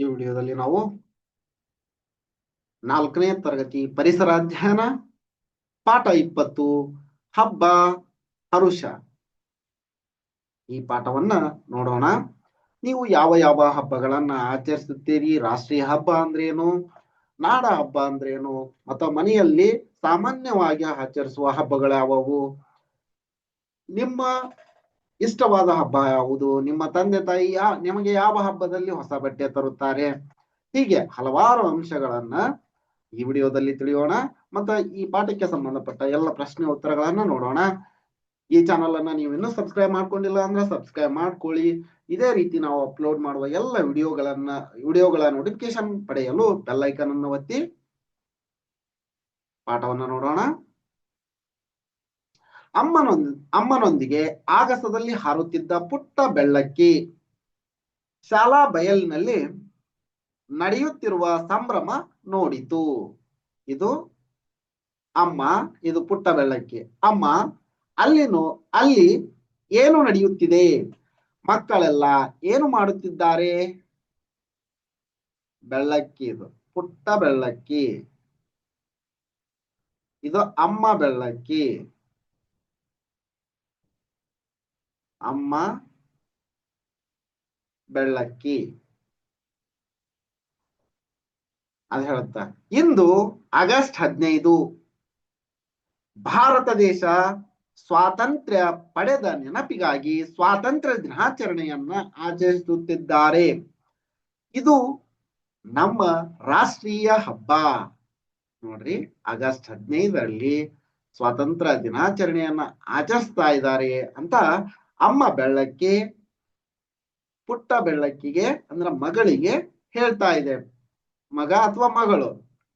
ಈ ವಿಡಿಯೋದಲ್ಲಿ ನಾವು ನಾಲ್ಕನೇ ತರಗತಿ ಪರಿಸರ ಅಧ್ಯಯನ ಪಾಠ ಇಪ್ಪತ್ತು, ಹಬ್ಬ, ಹರುಷ. ಈ ಪಾಠವನ್ನ ನೋಡೋಣ. ನೀವು ಯಾವ ಯಾವ ಹಬ್ಬಗಳನ್ನ ಆಚರಿಸುತ್ತೀರಿ? ರಾಷ್ಟ್ರೀಯ ಹಬ್ಬ ಅಂದ್ರೇನು? ನಾಡ ಹಬ್ಬ ಅಂದ್ರೇನು? ಅಥವಾ ಮನೆಯಲ್ಲಿ ಸಾಮಾನ್ಯವಾಗಿ ಆಚರಿಸುವ ಹಬ್ಬಗಳು ಯಾವುವು ನಿಮ್ಮ ಇಷ್ಟವಾದ ಹಬ್ಬ ಯಾವುದು? ನಿಮ್ಮ ತಂದೆ ತಾಯಿ ಯಾ, ನಿಮಗೆ ಯಾವ ಹಬ್ಬದಲ್ಲಿ ಹೊಸ ಬಟ್ಟೆ ತರುತ್ತಾರೆ? ಹೀಗೆ ಹಲವಾರು ಅಂಶಗಳನ್ನ ಈ ವಿಡಿಯೋದಲ್ಲಿ ತಿಳಿಯೋಣ. ಮತ್ತೆ ಈ ಪಾಠಕ್ಕೆ ಸಂಬಂಧಪಟ್ಟ ಎಲ್ಲ ಪ್ರಶ್ನೆ ಉತ್ತರಗಳನ್ನ ನೋಡೋಣ. ಈ ಚಾನಲ್ ಅನ್ನ ನೀವು ಇನ್ನೂ ಸಬ್ಸ್ಕ್ರೈಬ್ ಮಾಡ್ಕೊಂಡಿಲ್ಲ ಅಂದ್ರೆ ಸಬ್ಸ್ಕ್ರೈಬ್ ಮಾಡ್ಕೊಳ್ಳಿ. ಇದೇ ರೀತಿ ನಾವು ಅಪ್ಲೋಡ್ ಮಾಡುವ ಎಲ್ಲ ವಿಡಿಯೋಗಳನ್ನ, ವಿಡಿಯೋಗಳ ನೋಟಿಫಿಕೇಶನ್ ಪಡೆಯಲು ಬೆಲ್ ಅನ್ನು ಒತ್ತಿ ಪಾಠವನ್ನು ನೋಡೋಣ. ಅಮ್ಮನೊಂದ್, ಅಮ್ಮನೊಂದಿಗೆ ಆಗಸದಲ್ಲಿ ಹಾರುತ್ತಿದ್ದ ಪುಟ್ಟ ಬೆಳ್ಳಕ್ಕಿ ಶಾಲಾ ಬಯಲಿನಲ್ಲಿ ನಡೆಯುತ್ತಿರುವ ಸಂಭ್ರಮ ನೋಡಿತು. ಇದು ಅಮ್ಮ, ಇದು ಪುಟ್ಟ ಬೆಳ್ಳಕ್ಕಿ. ಅಮ್ಮ, ಅಲ್ಲಿನು, ಅಲ್ಲಿ ಏನು ನಡೆಯುತ್ತಿದೆ? ಮಕ್ಕಳೆಲ್ಲ ಏನು ಮಾಡುತ್ತಿದ್ದಾರೆ? ಬೆಳ್ಳಕ್ಕಿ ಇದು, ಪುಟ್ಟ ಬೆಳ್ಳಕ್ಕಿ. ಇದು ಅಮ್ಮ ಬೆಳ್ಳಕ್ಕಿ. ಅಮ್ಮ, ಬೆಳ್ಳಕ್ಕಿ. ಅದು ಹೇಳುತ್ತ. ಇಂದು ಆಗಸ್ಟ್ ಹದಿನೈದು, ಭಾರತ ದೇಶ ಸ್ವಾತಂತ್ರ್ಯ ಪಡೆದ ನೆನಪಿಗಾಗಿ ಸ್ವಾತಂತ್ರ್ಯ ದಿನಾಚರಣೆಯನ್ನ ಆಚರಿಸುತ್ತಿದ್ದಾರೆ. ಇದು ನಮ್ಮ ರಾಷ್ಟ್ರೀಯ ಹಬ್ಬ. ನೋಡ್ರಿ, ಆಗಸ್ಟ್ ಹದಿನೈದರಲ್ಲಿ ಸ್ವಾತಂತ್ರ್ಯ ದಿನಾಚರಣೆಯನ್ನ ಆಚರಿಸ್ತಾ ಇದ್ದಾರೆ ಅಂತ ಅಮ್ಮ ಬೆಳ್ಳಕ್ಕಿ, ಪುಟ್ಟ ಬೆಳ್ಳಕ್ಕಿಗೆ, ಅಂದ್ರ ಮಗಳಿಗೆ ಹೇಳ್ತಾ ಇದೆ. ಮಗ ಅಥವಾ ಮಗಳು,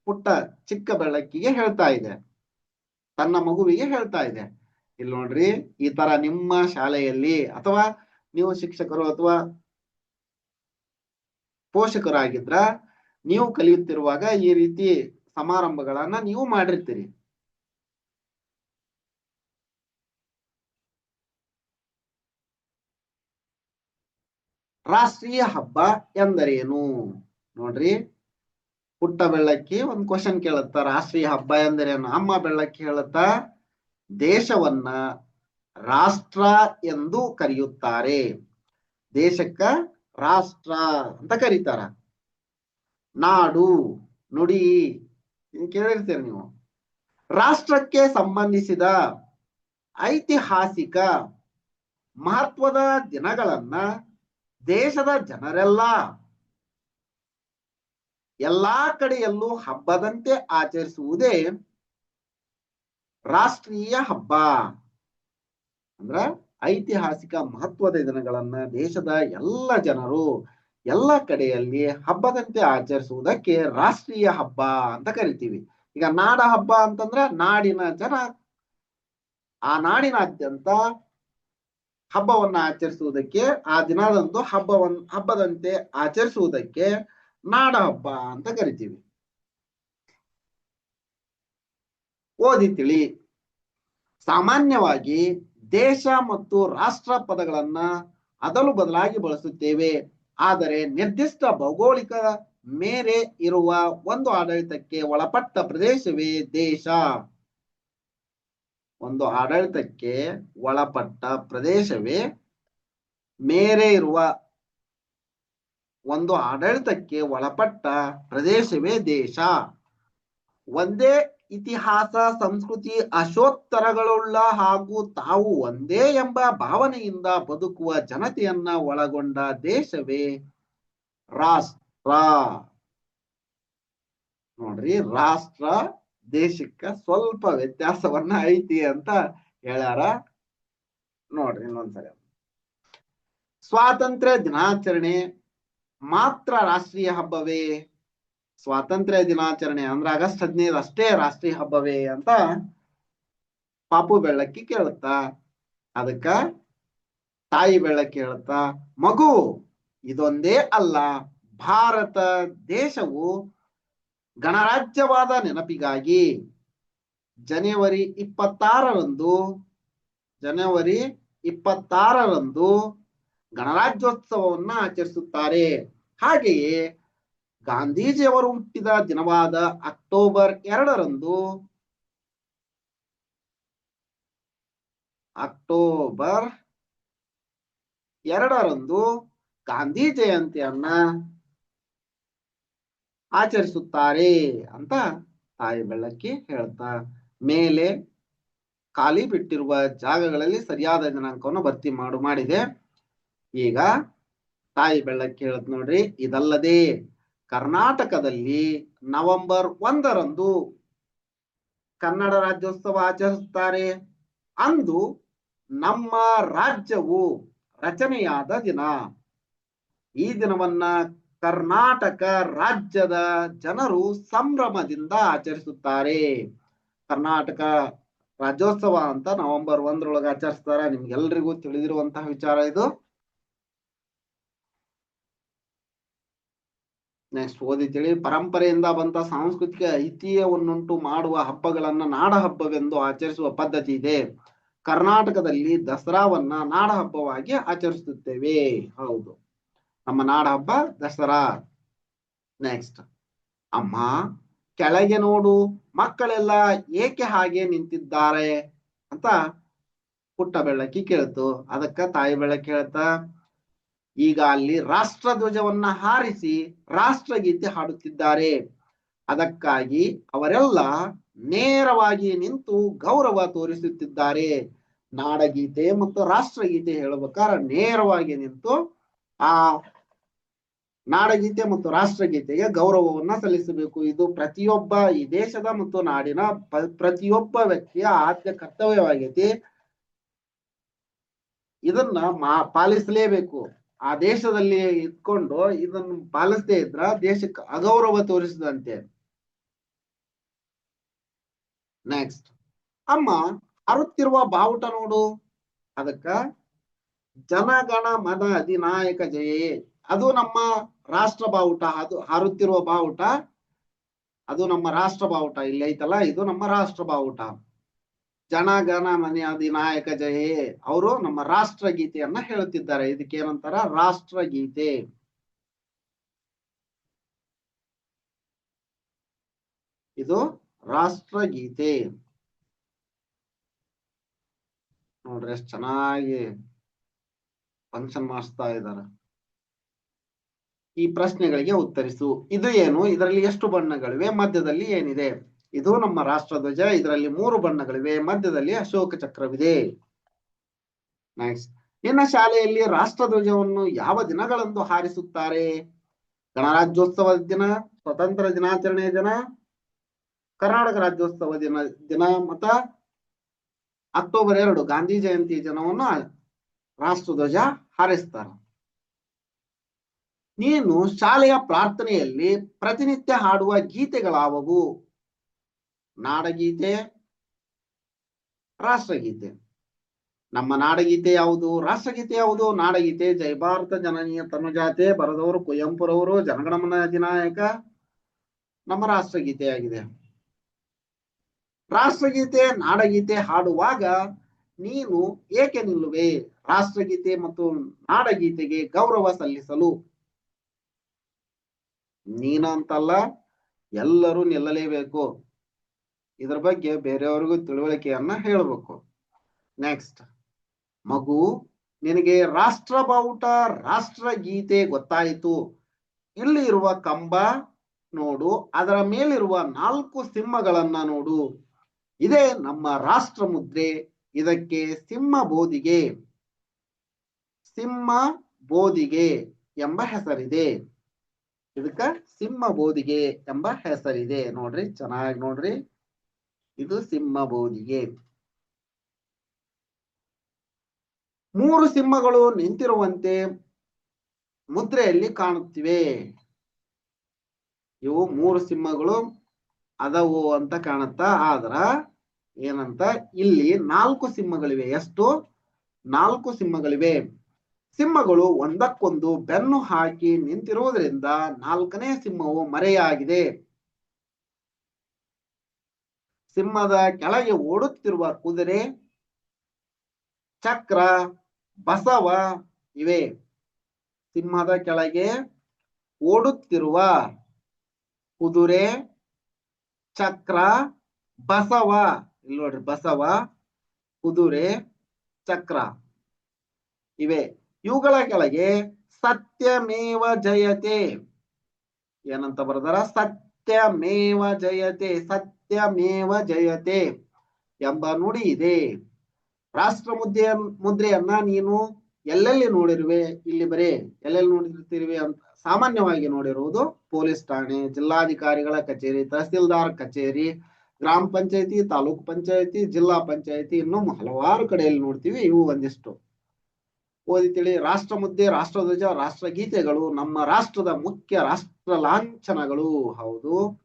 ಪುಟ್ಟ ಚಿಕ್ಕ ಬೆಳ್ಳಕ್ಕಿಗೆ ಹೇಳ್ತಾ ಇದೆ. ತನ್ನ ಮಗುವಿಗೆ ಹೇಳ್ತಾ ಇದೆ. ಇಲ್ಲಿ ನೋಡ್ರಿ, ಈ ತರ ನಿಮ್ಮ ಶಾಲೆಯಲ್ಲಿ ಅಥವಾ ನೀವು ಶಿಕ್ಷಕರು ಅಥವಾ ಪೋಷಕರಾಗಿದ್ರ, ನೀವು ಕಲಿಯುತ್ತಿರುವಾಗ ಈ ರೀತಿ ಸಮಾರಂಭಗಳನ್ನ ನೀವು ಮಾಡಿರ್ತೀರಿ. ರಾಷ್ಟ್ರೀಯ ಹಬ್ಬ ಎಂದರೇನು? ನೋಡ್ರಿ. ಪುಟ್ಟ ಬೆಳ್ಳಕ್ಕಿ ಒಂದ್ ಕ್ವಶನ್ ಕೇಳುತ್ತ. ರಾಷ್ಟ್ರೀಯ ಹಬ್ಬ ಎಂದರೇನು? ಅಮ್ಮ ಬೆಳ್ಳಕ್ಕಿ ಹೇಳುತ್ತ, ದೇಶವನ್ನ ರಾಷ್ಟ್ರ ಎಂದು ಕರೆಯುತ್ತಾರೆ. ದೇಶಕ್ಕ ರಾಷ್ಟ್ರ ಅಂತ ಕರೀತಾರ. ನಾಡು, ನುಡಿ ಕೇಳಿರ್ತೀರ ನೀವು? ರಾಷ್ಟ್ರಕ್ಕೆ ಸಂಬಂಧಿಸಿದ ಐತಿಹಾಸಿಕ ಮಹತ್ವದ ದಿನಗಳನ್ನ ದೇಶದ ಜನರೆಲ್ಲ ಎಲ್ಲಾ ಕಡೆಯಲ್ಲೂ ಹಬ್ಬದಂತೆ ಆಚರಿಸುವುದೇ ರಾಷ್ಟ್ರೀಯ ಹಬ್ಬ. ಅಂದ್ರ ಐತಿಹಾಸಿಕ ಮಹತ್ವದ ದಿನಗಳನ್ನ ದೇಶದ ಎಲ್ಲ ಜನರು ಎಲ್ಲ ಕಡೆಯಲ್ಲಿ ಹಬ್ಬದಂತೆ ಆಚರಿಸುವುದಕ್ಕೆ ರಾಷ್ಟ್ರೀಯ ಹಬ್ಬ ಅಂತ ಕರಿತೀವಿ. ಈಗ ನಾಡ ಹಬ್ಬ ಅಂತಂದ್ರ ನಾಡಿನ ಜನ. ಆ ನಾಡಿನಾದ್ಯಂತ ಹಬ್ಬವನ್ನ ಆಚರಿಸುವುದಕ್ಕೆ, ಆ ದಿನದಂದು ಹಬ್ಬವನ್ನ ಹಬ್ಬದಂತೆ ಆಚರಿಸುವುದಕ್ಕೆ ನಾಡ ಹಬ್ಬ ಅಂತ ಕರಿತೀವಿ. ಓದಿ ತಿಳಿ. ಸಾಮಾನ್ಯವಾಗಿ ದೇಶ ಮತ್ತು ರಾಷ್ಟ್ರ ಪದಗಳನ್ನ ಅದಲು ಬದಲಾಗಿ ಬಳಸುತ್ತೇವೆ. ಆದರೆ ನಿರ್ದಿಷ್ಟ ಭೌಗೋಳಿಕ ಮೇರೆ ಇರುವ ಒಂದು ಆಡಳಿತಕ್ಕೆ ಒಳಪಟ್ಟ ಪ್ರದೇಶವೇ ದೇಶ. ಒಂದು ಆಡಳಿತಕ್ಕೆ ಒಳಪಟ್ಟ ಪ್ರದೇಶವೇ ಮೇರೆ ಇರುವ ಒಂದು ಆಡಳಿತಕ್ಕೆ ಒಳಪಟ್ಟ ಪ್ರದೇಶವೇ ದೇಶ. ಒಂದೇ ಇತಿಹಾಸ, ಸಂಸ್ಕೃತಿ, ಅಶೋತ್ತರಗಳುಳ್ಳ ಹಾಗೂ ತಾವು ಒಂದೇ ಎಂಬ ಭಾವನೆಯಿಂದ ಬದುಕುವ ಜನತೆಯನ್ನ ಒಳಗೊಂಡ ದೇಶವೇ ರಾಷ್ಟ್ರ. ನೋಡ್ರಿ, ರಾಷ್ಟ್ರ ದೇಶಕ್ಕ ಸ್ವಲ್ಪ ವ್ಯತ್ಯಾಸವನ್ನ ಐತಿ ಅಂತ ಹೇಳ್ಯಾರ. ನೋಡ್ರಿ ಇನ್ನೊಂದ್ಸರಿ. ಸ್ವಾತಂತ್ರ್ಯ ದಿನಾಚರಣೆ ಮಾತ್ರ ರಾಷ್ಟ್ರೀಯ ಹಬ್ಬವೇ? ಸ್ವಾತಂತ್ರ್ಯ ದಿನಾಚರಣೆ ಅಂದ್ರೆ ಆಗಸ್ಟ್ ಹದಿನೈದು ಅಷ್ಟೇ ರಾಷ್ಟ್ರೀಯ ಹಬ್ಬವೇ ಅಂತ ಪಾಪು ಬೆಳ್ಳಕ್ಕಿ ಕೇಳುತ್ತಾ. ಅದಕ್ಕ ತಾಯಿ ಬೆಳ್ಳಕ್ಕಿ ಹೇಳುತ್ತಾ, ಮಗು, ಇದೊಂದೇ ಅಲ್ಲ, ಭಾರತ ದೇಶವು ಗಣರಾಜ್ಯವಾದ ನೆನಪಿಗಾಗಿ ಜನವರಿ ಇಪ್ಪತ್ತಾರರಂದು ಜನವರಿ ಇಪ್ಪತ್ತಾರರಂದು ಗಣರಾಜ್ಯೋತ್ಸವವನ್ನ ಆಚರಿಸುತ್ತಾರೆ. ಹಾಗೆಯೇ ಗಾಂಧೀಜಿಯವರು ಹುಟ್ಟಿದ ದಿನವಾದ ಅಕ್ಟೋಬರ್ ಎರಡರಂದು ಅಕ್ಟೋಬರ್ ಎರಡರಂದು ಗಾಂಧಿ ಜಯಂತಿಯನ್ನ ಆಚರಿಸುತ್ತಾರೆ ಅಂತ ತಾಯಿ ಬೆಳ್ಳಕ್ಕಿ ಹೇಳ್ತಾ, ಮೇಲೆ ಖಾಲಿ ಬಿಟ್ಟಿರುವ ಜಾಗಗಳಲ್ಲಿ ಸರಿಯಾದ ದಿನಾಂಕವನ್ನು ಭರ್ತಿ ಮಾಡು, ಮಾಡಿದೆ. ಈಗ ತಾಯಿ ಬೆಳ್ಳಕ್ಕಿ ಹೇಳತ್ ನೋಡ್ರಿ, ಇದಲ್ಲದೆ ಕರ್ನಾಟಕದಲ್ಲಿ ನವೆಂಬರ್ ಒಂದರಂದು ಕನ್ನಡ ರಾಜ್ಯೋತ್ಸವ ಆಚರಿಸುತ್ತಾರೆ. ಅಂದು ನಮ್ಮ ರಾಜ್ಯವು ರಚನೆಯಾದ ದಿನ. ಈ ದಿನವನ್ನ ಕರ್ನಾಟಕ ರಾಜ್ಯದ ಜನರು ಸಂಭ್ರಮದಿಂದ ಆಚರಿಸುತ್ತಾರೆ. ಕರ್ನಾಟಕ ರಾಜ್ಯೋತ್ಸವ ಅಂತ ನವೆಂಬರ್ ಒಂದರೊಳಗೆ ಆಚರಿಸ್ತಾರ. ನಿಮ್ಗೆಲ್ರಿಗೂ ತಿಳಿದಿರುವಂತಹ ವಿಚಾರ ಇದು. ನೆಕ್ಸ್ಟ್ ಓದಿ ತಿಳಿ. ಪರಂಪರೆಯಿಂದ ಬಂದ ಸಾಂಸ್ಕೃತಿಕ ಐತಿಹ್ಯವನ್ನುಂಟು ಮಾಡುವ ಹಬ್ಬಗಳನ್ನ ನಾಡ ಹಬ್ಬವೆಂದು ಆಚರಿಸುವ ಪದ್ಧತಿ ಇದೆ. ಕರ್ನಾಟಕದಲ್ಲಿ ದಸರಾವನ್ನ ನಾಡ ಹಬ್ಬವಾಗಿ ಆಚರಿಸುತ್ತೇವೆ. ಹೌದು. ನಮ್ಮ ನಾಡ ಹಬ್ಬ, ದಸರಾ. ನೆಕ್ಸ್ಟ್ ಅಮ್ಮ, ಕೆಳಗೆ ನೋಡು, ಮಕ್ಕಳೆಲ್ಲ ಏಕೆ ಹಾಗೆ ನಿಂತಿದ್ದಾರೆ ಅಂತ ಪುಟ್ಟ ಬೆಳ್ಳಕ್ಕಿ ಕೇಳ್ತು. ಅದಕ್ಕ ತಾಯಿ ಬೆಳಕಿ ಹೇಳ್ತಾ, ಈಗ ಅಲ್ಲಿ ರಾಷ್ಟ್ರ ಧ್ವಜವನ್ನ ಹಾರಿಸಿ ರಾಷ್ಟ್ರಗೀತೆ ಹಾಡುತ್ತಿದ್ದಾರೆ. ಅದಕ್ಕಾಗಿ ಅವರೆಲ್ಲ ನೇರವಾಗಿ ನಿಂತು ಗೌರವ ತೋರಿಸುತ್ತಿದ್ದಾರೆ. ನಾಡಗೀತೆ ಮತ್ತು ರಾಷ್ಟ್ರಗೀತೆ ಹೇಳಬೇಕಾದ್ರೆ ನೇರವಾಗಿ ನಿಂತು ಆ ನಾಡಗೀತೆ ಮತ್ತು ರಾಷ್ಟ್ರಗೀತೆಗೆ ಗೌರವವನ್ನ ಸಲ್ಲಿಸಬೇಕು. ಇದು ಪ್ರತಿಯೊಬ್ಬ ಈ ದೇಶದ ಮತ್ತು ನಾಡಿನ ಪ್ರತಿಯೊಬ್ಬ ವ್ಯಕ್ತಿಯ ಆದ್ಯ ಕರ್ತವ್ಯವಾಗೈತಿ. ಇದನ್ನ ಮಾ, ಪಾಲಿಸಲೇಬೇಕು. ಆ ದೇಶದಲ್ಲಿ ಇದ್ಕೊಂಡು ಇದನ್ನು ಪಾಲಿಸದೇ ಇದ್ರ ದೇಶಕ್ಕೆ ಅಗೌರವ ತೋರಿಸಿದಂತೆ. ನೆಕ್ಸ್ಟ್ ಅಮ್ಮ, ಅರುತ್ತಿರುವ ಬಾವುಟ ನೋಡು. ಅದಕ್ಕ, ಜನಗಣ ಮದ ಅಧಿನಾಯಕ ಜಯೇ. ಅದು ನಮ್ಮ ರಾಷ್ಟ್ರ ಬಾವುಟ, ಅದು ಹಾರುತ್ತಿರುವ ಬಾವುಟ, ಅದು ನಮ್ಮ ರಾಷ್ಟ್ರ ಬಾವುಟ. ಇಲ್ಲಿ ಐತಲ್ಲ, ಇದು ನಮ್ಮ ರಾಷ್ಟ್ರ ಬಾವುಟ. ಜನ ಗನ ಮನೆ ಅಧಿನಾಯಕ ಜಯೇ, ಅವರು ನಮ್ಮ ರಾಷ್ಟ್ರ ಗೀತೆಯನ್ನ ಹೇಳುತ್ತಿದ್ದಾರೆ. ಇದಕ್ಕೆ ಏನಂತಾರ? ರಾಷ್ಟ್ರ ಗೀತೆ. ಇದು ರಾಷ್ಟ್ರಗೀತೆ ನೋಡ್ರಿ, ಎಷ್ಟು ಚೆನ್ನಾಗಿ ಫಂಕ್ಷನ್ ಮಾಡಿಸ್ತಾ ಇದ್ದಾರೆ. ಈ ಪ್ರಶ್ನೆಗಳಿಗೆ ಉತ್ತರಿಸು. ಇದು ಏನು? ಇದರಲ್ಲಿ ಎಷ್ಟು ಬಣ್ಣಗಳಿವೆ? ಮಧ್ಯದಲ್ಲಿ ಏನಿದೆ? ಇದು ನಮ್ಮ ರಾಷ್ಟ್ರಧ್ವಜ. ಇದರಲ್ಲಿ ಮೂರು ಬಣ್ಣಗಳಿವೆ. ಮಧ್ಯದಲ್ಲಿ ಅಶೋಕ ಚಕ್ರವಿದೆ. ನೆಕ್ಸ್ಟ್ ನಿನ್ನ ಶಾಲೆಯಲ್ಲಿ ರಾಷ್ಟ್ರಧ್ವಜವನ್ನು ಯಾವ ದಿನಗಳಂದು ಹಾರಿಸುತ್ತಾರೆ? ಗಣರಾಜ್ಯೋತ್ಸವದ ದಿನ, ಸ್ವತಂತ್ರ ದಿನಾಚರಣೆಯ ದಿನ, ಕರ್ನಾಟಕ ರಾಜ್ಯೋತ್ಸವ ದಿನ ದಿನ ಮತ ಅಕ್ಟೋಬರ್ ಎರಡು ಗಾಂಧಿ ಜಯಂತಿ ದಿನವನ್ನು ರಾಷ್ಟ್ರಧ್ವಜ ಹಾರಿಸ್ತಾರ. ನೀನು ಶಾಲೆಯ ಪ್ರಾರ್ಥನೆಯಲ್ಲಿ ಪ್ರತಿನಿತ್ಯ ಹಾಡುವ ಗೀತೆಗಳಾವವು? ನಾಡಗೀತೆ, ರಾಷ್ಟ್ರಗೀತೆ. ನಮ್ಮ ನಾಡಗೀತೆ ಯಾವುದು? ರಾಷ್ಟ್ರಗೀತೆ ಯಾವುದು? ನಾಡಗೀತೆ, ಜೈ ಭಾರತ, ಜನನೀಯ ತನುಜಾತೆ, ಬರದವರು ಕುವೆಂಪುರವರು ಜನಗಣಮನ ಅಧಿನಾಯಕ. ನಮ್ಮ ರಾಷ್ಟ್ರಗೀತೆಯಾಗಿದೆ ರಾಷ್ಟ್ರಗೀತೆ, ನಾಡಗೀತೆ ಹಾಡುವಾಗ ನೀನು ಏಕೆ ನಿಲ್ಲುವೆ? ರಾಷ್ಟ್ರಗೀತೆ ಮತ್ತು ನಾಡಗೀತೆಗೆ ಗೌರವ ಸಲ್ಲಿಸಲು. ನೀನಂತಲ್ಲ, ಎಲ್ಲರೂ ನಿಲ್ಲಲೇಬೇಕು. ಇದ್ರ ಬಗ್ಗೆ ಬೇರೆಯವ್ರಿಗೂ ತಿಳುವಳಿಕೆಯನ್ನ ಹೇಳ್ಬೇಕು. ನೆಕ್ಸ್ಟ್ ಮಗು, ನಿನಗೆ ರಾಷ್ಟ್ರ ಬಾವುಟ ರಾಷ್ಟ್ರಗೀತೆ ಗೊತ್ತಾಯಿತು. ಇಲ್ಲಿ ಇರುವ ಕಂಬ ನೋಡು, ಅದರ ಮೇಲಿರುವ ನಾಲ್ಕು ಸಿಂಹಗಳನ್ನ ನೋಡು. ಇದೇ ನಮ್ಮ ರಾಷ್ಟ್ರ ಮುದ್ರೆ ಇದಕ್ಕೆ ಸಿಂಹ ಬೋಧಿಗೆ. ಸಿಂಹ ಬೋಧಿಗೆ ಎಂಬ ಹೆಸರಿದೆ. ಇದಕ್ಕ ಸಿಂಹ ಬೋಧಿಗೆ ಎಂಬ ಹೆಸರಿದೆ. ನೋಡ್ರಿ, ಚೆನ್ನಾಗಿ ನೋಡ್ರಿ. ಇದು ಸಿಂಹ ಬೋಧಿಗೆ ಮೂರು ಸಿಂಹಗಳು ನಿಂತಿರುವಂತೆ ಮುದ್ರೆಯಲ್ಲಿ ಕಾಣುತ್ತಿವೆ. ಇವು ಮೂರು ಸಿಂಹಗಳು ಅದವು ಅಂತ ಕಾಣುತ್ತಾ, ಆದ್ರ ಏನಂತ, ಇಲ್ಲಿ ನಾಲ್ಕು ಸಿಂಹಗಳಿವೆ. ಎಷ್ಟು? ನಾಲ್ಕು ಸಿಂಹಗಳಿವೆ. ಸಿಂಹಗಳು ಒಂದಕ್ಕೊಂದು ಬೆನ್ನು ಹಾಕಿ ನಿಂತಿರುವುದರಿಂದ ನಾಲ್ಕನೇ ಸಿಂಹವು ಮರೆಯಾಗಿದೆ. ಸಿಂಹದ ಕೆಳಗೆ ಓಡುತ್ತಿರುವ ಕುದುರೆ, ಚಕ್ರ, ಬಸವ ಇವೆ. ಸಿಂಹದ ಕೆಳಗೆ ಓಡುತ್ತಿರುವ ಕುದುರೆ, ಚಕ್ರ, ಬಸವ. ಇಲ್ಲಿ ನೋಡ್ರಿ, ಬಸವ, ಕುದುರೆ, ಚಕ್ರ ಇವೆ. ಇವುಗಳ ಕೆಳಗೆ ಸತ್ಯಮೇವ ಜಯತೆ. ಏನಂತ ಬರ್ದಾರ? ಸತ್ಯಮೇವ ಜಯತೆ ಸತ್ಯಮೇವ ಜಯತೆ ಎಂಬ ನುಡಿ ಇದೆ. ರಾಷ್ಟ್ರ ಮುದ್ರೆಯ ಮುದ್ರೆಯನ್ನ ನೀನು ಎಲ್ಲೆಲ್ಲಿ ನೋಡಿರುವೆ? ಇಲ್ಲಿ ಬರೇ, ಎಲ್ಲೆಲ್ಲಿ ನೋಡಿರ್ತಿರುವೆ ಅಂತ ಸಾಮಾನ್ಯವಾಗಿ ನೋಡಿರುವುದು ಪೊಲೀಸ್ ಠಾಣೆ, ಜಿಲ್ಲಾಧಿಕಾರಿಗಳ ಕಚೇರಿ, ತಹಸೀಲ್ದಾರ್ ಕಚೇರಿ, ಗ್ರಾಮ ಪಂಚಾಯತಿ, ತಾಲೂಕ್ ಪಂಚಾಯತಿ, ಜಿಲ್ಲಾ ಪಂಚಾಯತಿ, ಇನ್ನು ಹಲವಾರು ಕಡೆಯಲ್ಲಿ ನೋಡ್ತೀವಿ. ಇವು ಒಂದಿಷ್ಟು. ಓದಿ ತಿಳಿ ರಾಷ್ಟ್ರ ಮುದ್ದೆ ರಾಷ್ಟ್ರಧ್ವಜ, ರಾಷ್ಟ್ರಗೀತೆಗಳು, ನಮ್ಮ ರಾಷ್ಟ್ರದ ಮುಖ್ಯ ರಾಷ್ಟ್ರ ಲಾಂಛನಗಳು. ಹೌದು.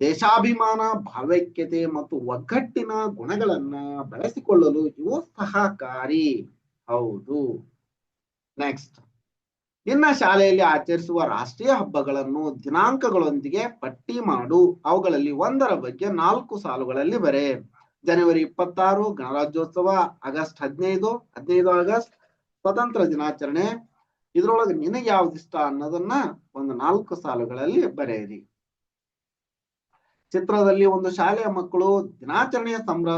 ದೇಶಾಭಿಮಾನ, ಭಾವೈಕ್ಯತೆ ಮತ್ತು ಒಗ್ಗಟ್ಟಿನ ಗುಣಗಳನ್ನ ಬೆಳೆಸಿಕೊಳ್ಳಲು ಇವು ಸಹಕಾರಿ. ಹೌದು. ನೆಕ್ಸ್ಟ್. ನಿನ್ನ ಶಾಲೆಯಲ್ಲಿ ಆಚರಿಸುವ ರಾಷ್ಟ್ರೀಯ ಹಬ್ಬಗಳನ್ನು ದಿನಾಂಕಗಳೊಂದಿಗೆ ಪಟ್ಟಿ ಮಾಡು. ಅವುಗಳಲ್ಲಿ ಒಂದರ ಬಗ್ಗೆ ನಾಲ್ಕು ಸಾಲುಗಳಲ್ಲಿ ಬರೆ. ಜನವರಿ ಇಪ್ಪತ್ತಾರು ಗಣರಾಜ್ಯೋತ್ಸವ, ಆಗಸ್ಟ್ ಹದಿನೈದು ಹದಿನೈದು ಆಗಸ್ಟ್ ಸ್ವತಂತ್ರ ದಿನಾಚರಣೆ. ಇದ್ರೊಳಗೆ ನಿನಗೆ ಯಾವ್ದು ಇಷ್ಟ ಅನ್ನೋದನ್ನ ಒಂದು ನಾಲ್ಕು ಸಾಲುಗಳಲ್ಲಿ ಬರೆಯಿರಿ. ಚಿತ್ರದಲ್ಲಿ ಒಂದು ಶಾಲೆಯ ಮಕ್ಕಳು ದಿನಾಚರಣೆಯ ಸಂಭ್ರ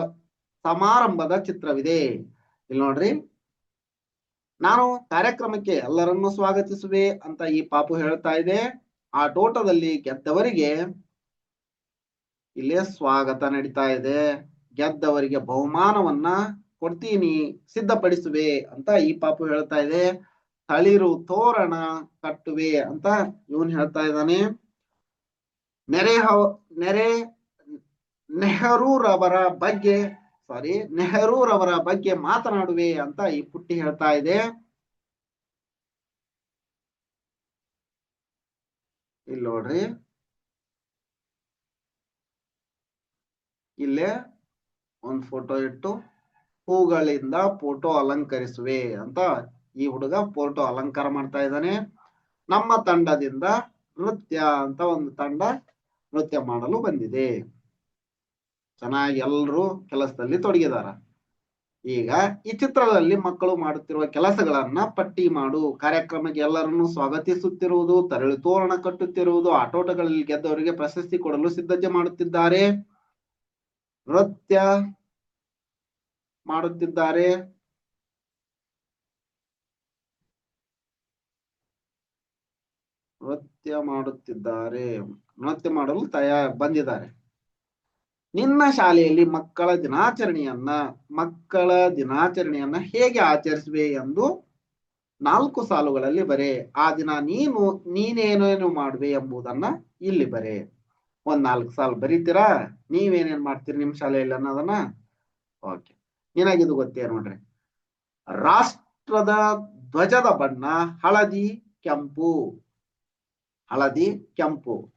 ಸಮಾರಂಭದ ಚಿತ್ರವಿದೆ. ಇಲ್ಲಿ ನೋಡ್ರಿ. ನಾನು ಕಾರ್ಯಕ್ರಮಕ್ಕೆ ಎಲ್ಲರನ್ನೂ ಸ್ವಾಗತಿಸುವೆ ಅಂತ ಈ ಪಾಪು ಹೇಳ್ತಾ ಇದೆ. ಆ ತೋಟದಲ್ಲಿ ಗೆದ್ದವರಿಗೆ ಇಲ್ಲೇ ಸ್ವಾಗತ ನಡೀತಾ ಇದೆ. ಗೆದ್ದವರಿಗೆ ಬಹುಮಾನವನ್ನ ಕೊಡ್ತೀನಿ, ಸಿದ್ಧಪಡಿಸುವೆ ಅಂತ ಈ ಪಾಪು ಹೇಳ್ತಾ ಇದೆ. ತಳಿರು ತೋರಣ ಕಟ್ಟುವೆ ಅಂತ ಇವನ್ ಹೇಳ್ತಾ ಇದ್ದಾನೆ. ನೆರೆ ನೆರೆ ನೆಹರೂರವರ ಬಗ್ಗೆ ಸಾರಿ ನೆಹರೂರವರ ಬಗ್ಗೆ ಮಾತನಾಡುವೆ ಅಂತ ಈ ಪುಟ್ಟಿ ಹೇಳ್ತಾ ಇದೆ. ಇಲ್ಲಿ ನೋಡ್ರಿ. ಇಲ್ಲೇ ಒಂದ್ ಫೋಟೋ ಇಟ್ಟು ಹೂಗಳಿಂದ ಫೋಟೋ ಅಲಂಕರಿಸುವೆ ಅಂತ ಈ ಹುಡುಗ ಫೋಟೋ ಅಲಂಕಾರ ಮಾಡ್ತಾ ಇದ್ದಾನೆ. ನಮ್ಮ ತಂಡದಿಂದ ನೃತ್ಯ ಅಂತ ಒಂದು ತಂಡ ನೃತ್ಯ ಮಾಡಲು ಬಂದಿದೆ. ಚೆನ್ನಾಗಿ ಎಲ್ಲರೂ ಕೆಲಸದಲ್ಲಿ ತೊಡಗಿದಾರ. ಈಗ ಈ ಚಿತ್ರದಲ್ಲಿ ಮಕ್ಕಳು ಮಾಡುತ್ತಿರುವ ಕೆಲಸಗಳನ್ನ ಪಟ್ಟಿ ಮಾಡು, ಕಾರ್ಯಕ್ರಮಕ್ಕೆ ಎಲ್ಲರನ್ನು ಸ್ವಾಗತಿಸುತ್ತಿರುವುದು, ತರಳು ತೋರಣ ಕಟ್ಟುತ್ತಿರುವುದು, ಆಟೋಟಗಳಲ್ಲಿ ಗೆದ್ದವರಿಗೆ ಪ್ರಶಸ್ತಿ ಕೊಡಲು ಸಿದ್ಧತೆ ಮಾಡುತ್ತಿದ್ದಾರೆ. ನೃತ್ಯ ಮಾಡುತ್ತಿದ್ದಾರೆ. ನೃತ್ಯ ಮಾಡುತ್ತಿದ್ದಾರೆ. ನೃತ್ಯ ಮಾಡಲು ತಯಾರ ಬಂದಿದ್ದಾರೆ. ನಿನ್ನ ಶಾಲೆಯಲ್ಲಿ ಮಕ್ಕಳ ದಿನಾಚರಣೆಯನ್ನ ಮಕ್ಕಳ ದಿನಾಚರಣೆಯನ್ನ ಹೇಗೆ ಆಚರಿಸುವೆ ಎಂದು ನಾಲ್ಕು ಸಾಲುಗಳಲ್ಲಿ ಬರೆ. ಆ ದಿನ ನೀನು, ನೀನೇನೇನು ಮಾಡುವೆ ಎಂಬುದನ್ನ ಇಲ್ಲಿ ಬರೆ. ಒಂದ್ ನಾಲ್ಕು ಸಾಲು ಬರೀತೀರಾ? ನೀವೇನೇನ್ ಮಾಡ್ತೀರಿ ನಿಮ್ ಶಾಲೆಯಲ್ಲಿ ಅನ್ನೋದನ್ನ? ಓಕೆ. ನಿನಗಿದು ಗೊತ್ತೇ ನೋಡ್ರಿ? ರಾಷ್ಟ್ರದ ಧ್ವಜದ ಬಣ್ಣ ಹಳದಿ ಕೆಂಪು. ಹಳದಿ ಕೆಂಪು.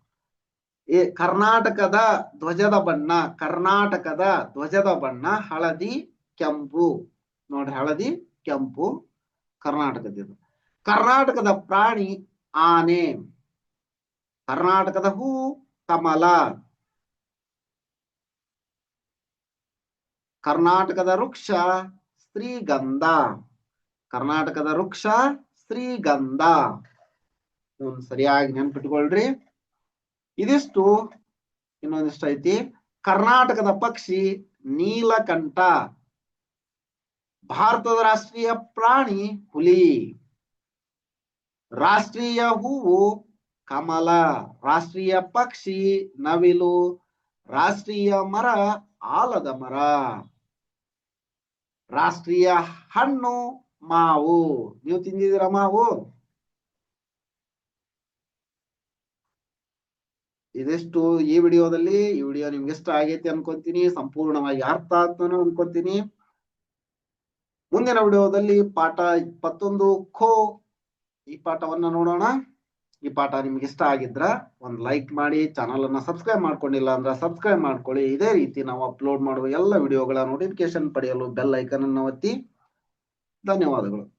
ಏ, ಕರ್ನಾಟಕದ ಧ್ವಜದ ಬಣ್ಣ, ಕರ್ನಾಟಕದ ಧ್ವಜದ ಬಣ್ಣ ಹಳದಿ ಕೆಂಪು. ನೋಡ್ರಿ ಹಳದಿ ಕೆಂಪು ಕರ್ನಾಟಕದ ಕರ್ನಾಟಕದ ಪ್ರಾಣಿ ಆನೆ. ಕರ್ನಾಟಕದ ಹೂ ಕಮಲ. ಕರ್ನಾಟಕದ ವೃಕ್ಷ ಶ್ರೀಗಂಧ ಕರ್ನಾಟಕದ ವೃಕ್ಷ ಶ್ರೀಗಂಧ ಸರಿಯಾಗಿ ನೆನ್ಪಿಟ್ಕೊಳ್ರಿ. ಇದಿಷ್ಟು, ಇನ್ನೊಂದಿಷ್ಟು ಐತಿ. ಕರ್ನಾಟಕದ ಪಕ್ಷಿ ನೀಲಕಂಠ. ಭಾರತದ ರಾಷ್ಟ್ರೀಯ ಪ್ರಾಣಿ ಹುಲಿ. ರಾಷ್ಟ್ರೀಯ ಹೂವು ಕಮಲ. ರಾಷ್ಟ್ರೀಯ ಪಕ್ಷಿ ನವಿಲು. ರಾಷ್ಟ್ರೀಯ ಮರ ಆಲದ ಮರ. ರಾಷ್ಟ್ರೀಯ ಹಣ್ಣು ಮಾವು. ನೀವು ತಿಂದಿದ್ದೀರಾ ಮಾವು? ಇದೆಷ್ಟು ಈ ವಿಡಿಯೋದಲ್ಲಿ, ಈ ವಿಡಿಯೋ ನಿಮ್ಗೆ ಇಷ್ಟ ಆಗೈತಿ ಅನ್ಕೊಂತೀನಿ, ಸಂಪೂರ್ಣವಾಗಿ ಅರ್ಥ ಆಗ್ತಾನೆ ಅನ್ಕೊಂತೀನಿ. ಮುಂದಿನ ವಿಡಿಯೋದಲ್ಲಿ ಪಾಠ ಇಪ್ಪತ್ತೊಂದು ಖೋ ಈ ಪಾಠವನ್ನ ನೋಡೋಣ. ಈ ಪಾಠ ನಿಮ್ಗೆ ಇಷ್ಟ ಆಗಿದ್ರ ಒಂದು ಲೈಕ್ ಮಾಡಿ ಚಾನಲ್ ಅನ್ನ ಸಬ್ಸ್ಕ್ರೈಬ್ ಮಾಡ್ಕೊಂಡಿಲ್ಲ ಅಂದ್ರೆ ಸಬ್ಸ್ಕ್ರೈಬ್ ಮಾಡ್ಕೊಳ್ಳಿ. ಇದೇ ರೀತಿ ನಾವು ಅಪ್ಲೋಡ್ ಮಾಡುವ ಎಲ್ಲ ವಿಡಿಯೋಗಳ ನೋಟಿಫಿಕೇಶನ್ ಪಡೆಯಲು ಬೆಲ್ ಐಕನ್ ಅನ್ನು ಒತ್ತಿ. ಧನ್ಯವಾದಗಳು.